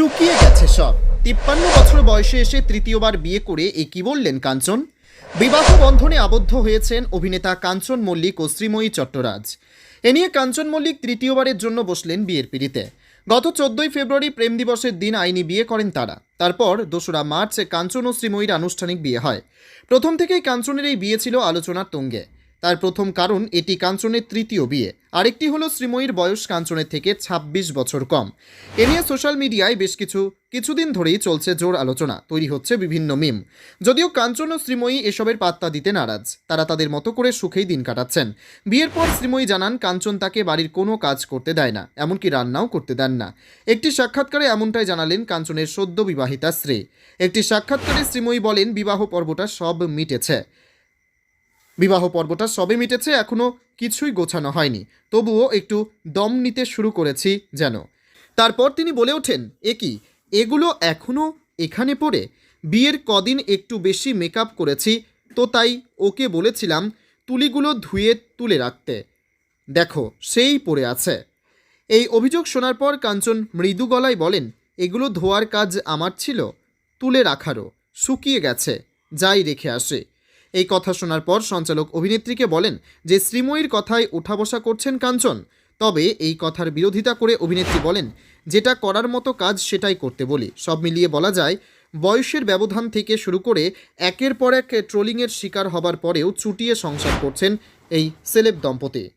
শুকিয়ে গেছে সব। তিপ্পান্ন বছর বয়সে এসে তৃতীয়বার বিয়ে করে এ কি বললেন কাঞ্চন? বিবাহ বন্ধনে আবদ্ধ হয়েছেন অভিনেতা কাঞ্চন মল্লিক ও শ্রীময়ী চট্টরাজ। এ নিয়ে কাঞ্চন মল্লিক তৃতীয়বারের জন্য বসলেন বিয়ের পিড়িতে। গত চোদ্দই ফেব্রুয়ারি প্রেম দিবসের দিন আইনি বিয়ে করেন তারা। তারপর দোসরা মার্চে কাঞ্চন ও শ্রীময়ীর আনুষ্ঠানিক বিয়ে হয়। প্রথম থেকেই কাঞ্চনের এই বিয়ে ছিল আলোচনার তুঙ্গে। তার প্রথম কারণ, এটি কাঞ্চনের তৃতীয় বিয়ে। আরেকটি হলো শ্রীময়ীর বয়স কাঞ্চনের থেকে ২৬ বছর কম। এ নিয়ে সোশ্যাল মিডিয়ায় বেশ কিছু, কিছুদিন ধরেই চলছে জোর আলোচনা, তৈরি হচ্ছে বিভিন্ন মিম। যদিও কাঞ্চন ও শ্রীময়ী এসবের পাত্তা দিতে নারাজ, তারা তাদের মতো করে সুখেই দিন কাটাচ্ছেন। বিয়ের পর শ্রীময়ী জানান, কাঞ্চন তাকে বাড়ির কোনো কাজ করতে দেয় না, এমনকি রান্নাও করতে দেন না। একটি সাক্ষাৎকারে এমনটাই জানালেন কাঞ্চনের সদ্য বিবাহিতা শ্রী। একটি সাক্ষাৎকারে শ্রীময়ী বলেন, বিবাহ পর্বটা সব মিটেছে। বিবাহ পর্বটা সবে মিটেছে এখনও কিছুই গোছানো হয়নি। তবুও একটু দম নিতে শুরু করেছি যেন। তারপর তিনি বলে ওঠেন, এ কি? এগুলো এখনও এখানে পড়ে? বিয়ের কদিন একটু বেশি মেকআপ করেছি, তো তাই ওকে বলেছিলাম তুলিগুলো ধুয়ে তুলে রাখতে। দেখো, সেই পড়ে আছে। এই অভিযোগ শোনার পর কাঞ্চন মৃদু গলায় বলেন, এগুলো ধোয়ার কাজ আমার ছিল, তুলে রাখারও। শুকিয়ে গেছে, যাই রেখে আসে। এই কথা শোনার পর সঞ্চালক অভিনেত্রীকে বলেন যে শ্রীময়ীর কথায় ওঠা বসা করছেন কাঞ্চন। তবে এই কথার বিরোধিতা করে অভিনেত্রী বলেন, যেটা করার মতো কাজ সেটাই করতে বলি। সব মিলিয়ে বলা যায়, বয়সের ব্যবধান থেকে শুরু করে একের পর এক ট্রোলিংয়ের শিকার হবার পরেও চুটিয়ে সংসার করছেন এই সেলেব দম্পতি।